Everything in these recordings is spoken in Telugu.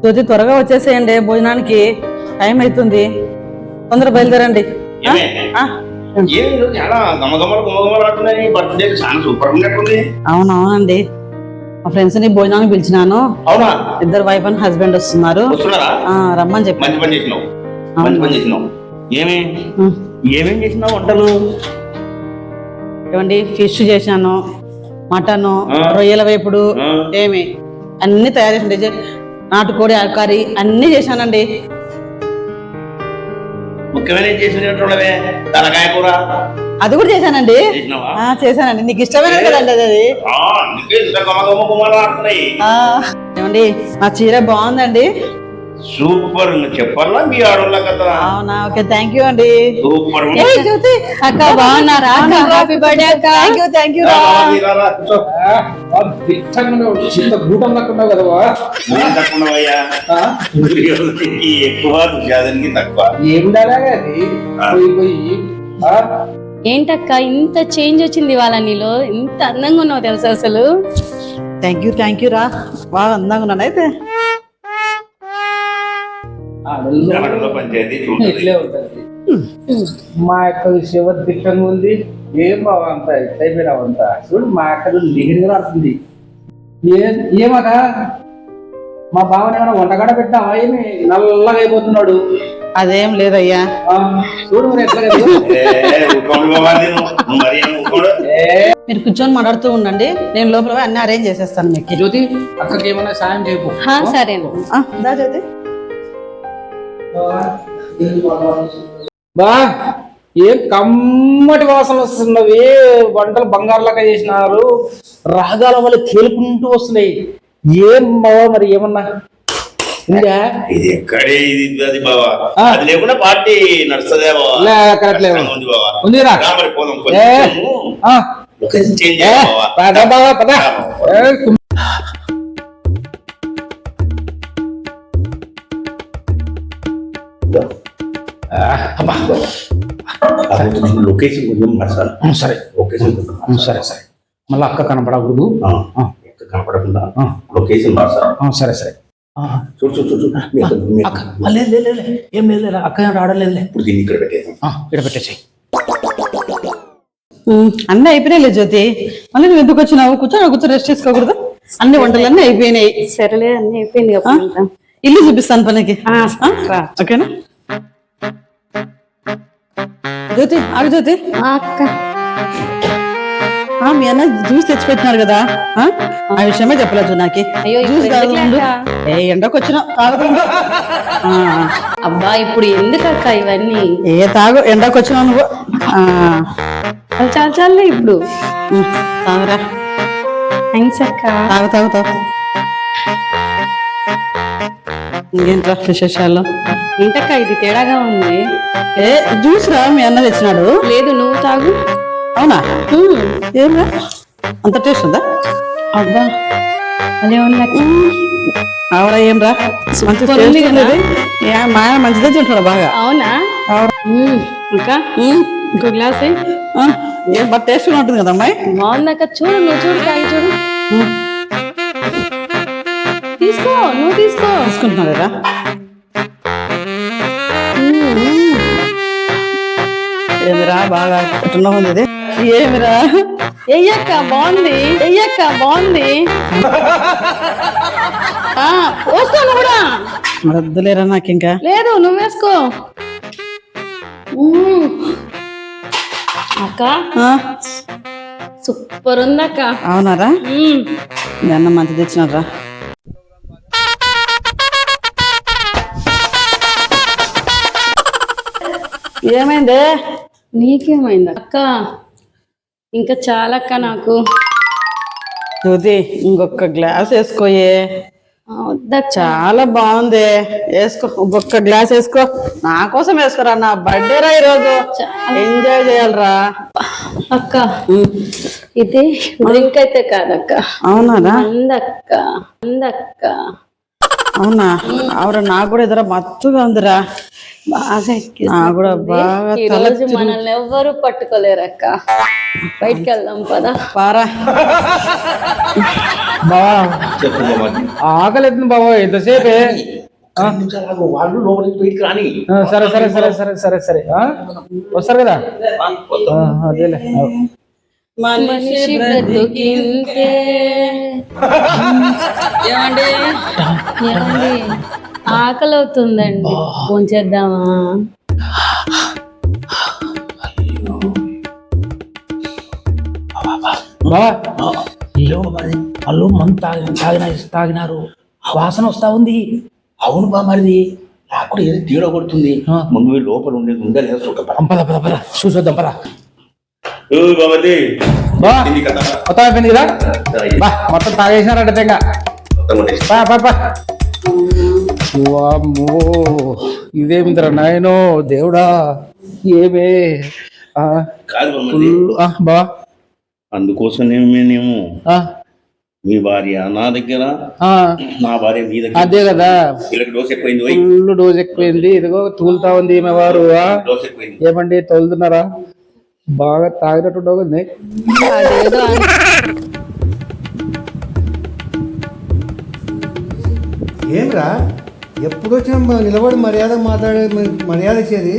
జ్యోతి త్వరగా వచ్చేసేయండి భోజనానికి టైం అవుతుంది తొందర బయలుదేరండి. అవునవునండి. మా ఫ్రెండ్స్ని భోజనానికి పిలిచినాను. అవునా? ఇద్దరు వైఫ్ అండ్ హస్బెండ్ వస్తున్నారు. రమ్మని చెప్పి. మంచి పని చేసినావు. మంచి పని చేసినావు. ఏమి? ఉం. ఏమేం చేసినావు వంటలు? ఏమండి ఫిష్ చేశాను మటన్. రొయ్యల వేపుడు. ఏమి? అన్ని తయారు చేసి నాటుకోడి కర్రీ అన్ని చేశానండి. తలకాయ కూర. అది కూడా చేశానండి. చేశానండి. నీకు ఇష్టమైన కదండి అది ఏమండి నా చీర బాగుందండి. సూపర్ చెప్పాలా? మీ ఆడోళ్ళ కదా అవునా? ఓకే థ్యాంక్ యూ అండి. సూపర్. జ్యోతి అక్క బాగున్నారా? అక్క? హ్యాపీ బర్త్డే అక్క. థ్యాంక్ యూ థ్యాంక్ యూ గూటం కదా ఎక్కువ తక్కువ. ఏం డైలాగ్ అది? పోయి పోయి ఆ? ఏంటక్క ఇంత చేంజ్ వచ్చింది ఇవాళ నీలో? ఇంత అందంగా ఉన్నావు తెలుసా అసలు? థ్యాంక్ యూ థ్యాంక్ యూ రా. బాగా అందంగా ఉన్నాను. అయితే పంచాయతీ చూడండి ఇట్లే ఉంటది. మా యొక్క శివ దిట్టంగా ఉంది. ఏం బావ అంత చూడు మా అక్క లిగిరిగా ఆడుతుంది ఏ ఏమక మా బావని ఏమైనా వంటగాడ పెట్టావా? ఏమి? నల్లగా అయిపోతున్నాడు. అదేం లేదయ్యా. చూడు మరి ఎట్లా కూర్చొని మాట్లాడుతూ ఉండండి. నేను లోపల అన్ని అరేంజ్ చేసేస్తాను మీకు. జ్యోతి అక్కకి ఏమైనా సాయం చేయకు. హా, సరేనా. ఆ, దా జ్యోతి. బా ఏం కమ్మటి వాసన వస్తున్నవి? వంటలు బంగారులాగా చేసినారు. రాగాల వల్ల తేలుకుంటూ వస్తున్నాయి. ఏం బావా మరి ఏమన్నా ఉందా? ఇది ఎక్కడే ఇది అది బావా? ఆ. అది లేకుండా పార్టీ నడుస్తుందే బావా. లే, కరెక్ట్ లేదు. కష్టంగా ఉంది బావా. ఉందిరా రా. మరి పోదాం ఏ, కొంచెం ఆ, లొకేషన్ చేంజ్ ఏ, చేయాలి బావా. పద బావా. పద ఏ, కుమ్- లొకేషన్ కొంచెం మార్చాలి? ఆ, సరే. లొకేషన్ కొంచెం ఆ, సరే సరే. మళ్ళీ అక్క కనపడకూడదు. కనపడకుండా ఆ. లొకేషన్ మార్చాలి? ఆ, సరే సరే. చూడు చూడు చూడు. అక్క అక్కడ- ఆ, లేదు లేదు లేదు, లేదు. ఏం లేదు లేదు అక్క ఏం రావడలేదులే ఇప్పుడు దీన్ని ఇక్కడ పెట్టేసాం ఇక్కడ పెట్టేసి ఉమ్, అన్నీ అయిపోయినాయిలే జ్యోతి. మళ్ళీ నువ్వు ఎందుకు వచ్చినావు? కూర్చొని కూర్చొని రెస్ట్ చేసుకోకూడదు. అన్ని వంటలన్నీ అయిపోయినాయి. సరేలే అన్ని అయిపోయింది ఆ? అప్పుడు ఇంకా. ఇల్లు చూపిస్తాను పనికి. ఓకేనా? జ్యోతి ఆగు జ్యోతి. అక్క. మీ అన్న జ్యూస్ తెచ్చి పెట్టినారు కదా. ఆ? ఆ విషయమే చెప్పలేదు నాకి. జ్యూస్? ఏ ఎండకు వచ్చినా అబ్బా ఇప్పుడు ఎందుకు అక్క ఇవన్నీ? ఏ తాగు ఎండకు వచ్చినావు నువ్వు. చాలు చాలే ఇప్పుడు. తాగురా. థ్యాంక్స్ అక్క. తాగు తాగు తాగు. ఇంకేంట్రా విశేషాలు ఏంటక్క ఇది తేడాగా ఉంది. ఏ జ్యూస్ రా మీ అన్న తెచ్చినాడు. లేదు నువ్వు తాగు. అవునా? ఏం రా? అంత టేస్ట్ ఉందా? అబ్బా అదే. ఆవరా ఏం రా? మంచి మా ఆయన మంచిదే తింటాడు బాగా. అవునా? ఉమ్, ఇంకో? గ్లాస్. ఏం బాగా టేస్ట్గా ఉంటుంది కదా అమ్మాయి. బాగుందక్క చూడు నువ్వు చూడు తాగి చూడు. తీసుకో నువ్వు తీసుకో. తీసుకుంటున్నాడు కదా ఏమిరా బాగా ఎట్టున్నా ఉంది ఇది? ఏమిరా? ఎయ్యక్క బాగుంది. ఎయ్యక్క బాగుంది. నువ్వు కూడా. వద్దులేరా నాకు ఇంకా లేదు నువ్వు వేసుకో. అక్క సూపర్ ఉందక్క. అవునారా? మ్మ్. మీ అన్న మంచి తెచ్చినారా ఏమైంది? నీకేమైంది? అక్క ఇంకా చాలా అక్క నాకు. జ్యోతి ఇంకొక గ్లాస్ వేసుకోయే. చాలా బాగుంది. వేసుకో ఇంకొక గ్లాస్ వేసుకో. నా కోసం వేసుకోరా నా బర్త్డే రా ఈరోజు. ఎంజాయ్ చేయాలరా. అక్క ఇది డ్రింక్ అయితే కాదక్క. అవునారా? అందక్క అందక్క. అవునా? అవురా నాకు కూడా ఎదుర మత్తుగా ఉందిరా. బాగా. నాకు కూడా బాగా ఈ తల రోజు మనల్ని ఎవ్వరు పట్టుకోలేరు అక్క బయటికి వెళ్దాం పదా. పారా. బావా చెప్పు ఆకలి ఎత్తుంది బావా ఎంతసేపే ఐదు నిమిషాలు ఆగు. వాళ్ళు లోపలికి బయటికి రాని ఆ, సరే సరే సరే సరే సరే సరే. ఆ? వస్తారు కదా? ఆ, అదేలే. మనిషి బ్రతుకింతే. ఏమండి? ఏమండి? ఆకలి అవుతుందండి ఫోన్ చేద్దామా? వాళ్ళు మందు తాగి తాగిన తాగినారు. వాసన వస్తా ఉంది. అవును బా మరిది. నాకు కూడా ఏదో తేడా కొడుతుంది. ఆ. ముందు లోపల ఉండేది ఉందా లేదా పద పద పద. చూసొద్దాం పద. మొత్తం అయిపోయింది కదా? బా మొత్తం తాగేసినారంట తెగ ఇదేమిద్ర నాయనో దేవుడా ఏమే? బా అందుకోసమే మేము ఆ, మీ భార్య నా దగ్గర ఆ, నా భార్య మీ దగ్గర అదే కదా. డోస్ ఎక్కువైంది ఫుల్ డోస్ ఎక్కువైంది. ఇదిగో తూలుతా ఉంది ఈమె వారు ఏమండి తోలుతున్నారా? బాగా తాగినట్టు అదేదో అన్- ఏంరా? ఎప్పుడు వచ్చినా మ- నిలబడి మర్యాద మాట్లాడే మ- మర్యాద ఇచ్చేది?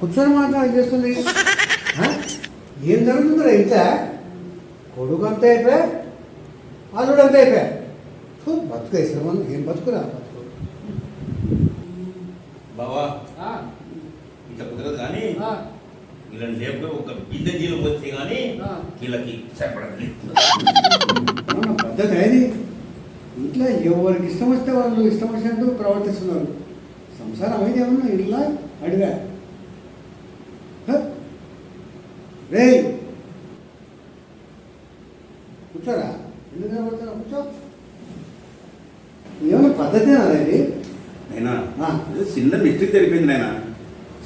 కూర్చొని మాట్లాడి చేస్తుంది? ఆ? ఏం జరుగుతుందిరా ఇంత? కొడుకు అంతా అయిపోయా? అల్లుడు అంతా అయిపోయా బతుకు ఏం బతుకురా? బతుకు బావా. ఆ, వీళ్ళని లేపుకొని ఒక బిందె నీళ్ళు పోతే కానీ. వీళ్ళకి సరిపడదు. పద్ధతి అది ఇంట్లో ఎవరికి ఇష్టం వస్తే వాళ్ళు ఇష్టం వచ్చినట్టు ప్రవర్తిస్తున్నారు. సంసారం అయితే ఏమన్నా ఇట్లా అడిగా రే కూర్చోరా. ఎందుకు నిలబడతారా? కూర్చో. ఏమన్నా పద్ధతి అది అయినా చిన్న మిస్టేక్ జరిగిపోయింది నాయన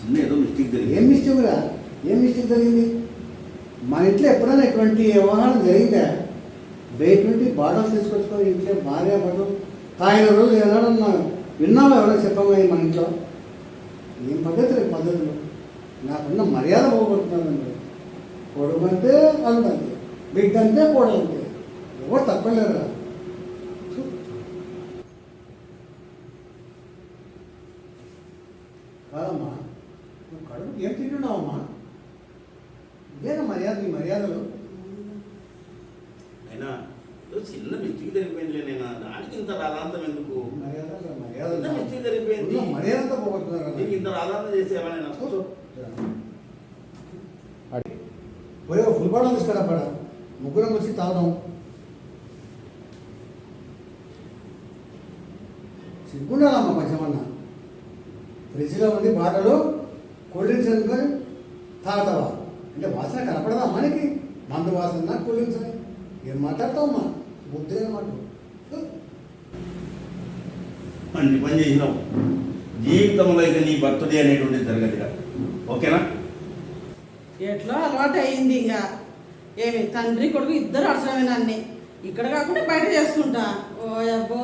చిన్న ఏదో మిస్టేక్ జరిగింది. ఏం మిస్టేక్ రా? ఏం మిస్టేక్ జరిగింది? మన ఇంట్లో ఎప్పుడైనా ఇటువంటి వ్యవహారం జరిగిందా బయట నుండి బాటల్స్ తీసుకొచ్చుకొని ఇంట్లో భార్య భర్తలు తాగిన రోజు ఏదన్నా విన్నావా ఎవరైనా చెప్పమా మన ఇంట్లో? ఏం పద్ధతులు ఈ పద్ధతులు? నాకున్న మర్యాద పోగొడుతున్నానండి కొడుకు అంటే అల్లుడు అంతే బిడ్డ అంటే కోడలు అంతే ఎవరు తప్పలేరు కాదమ్మా నువ్వు కడుపు ఏం తింటున్నావమ్మా? ఇదేనా మర్యాద నీ మర్యాదలు. అయినా చిన్న మిస్టేక్ జరిగిపోయింది నేను. దానికి ఇంత రాధాంతం ఎందుకు? మర్యాద అసలు మర్యాద మిస్టేక్ జరిగిపోయింది. మర్యాదతో పోగొడుతున్నారు నీకు ఇంత రాధాంతం చేసేవా నేను కూర్చో. పోయి ఫుల్ బాటలు తీసుకురా పడ ముగ్గురం వచ్చి తాగుదాం. సిగ్గుండాలమ్మా కొంచెం అన్న ఫ్రిడ్జ్లో ఉంది బాటలు కూల్ డ్రింక్స్ అనుకొని తాగుతావా? అంటే వాసన కనపడదా మనకి? మందు వాసన కూల్ డ్రింక్స్ అని ఏం మాట్లాడతావమ్మా? బుద్ధి మాట మంచి పని చేసినావు. జీవితంలో ఇక నీ బర్త్డే అనేటువంటిది జరగదు ఇక. ఓకేనా? ఎట్లా అలవాటు అయింది ఇంకా. ఏమి తండ్రి కొడుకు ఇద్దరు అవసరమైన అన్ని. ఇక్కడ కాకుండా బయట చేసుకుంటా ఓ అబ్బో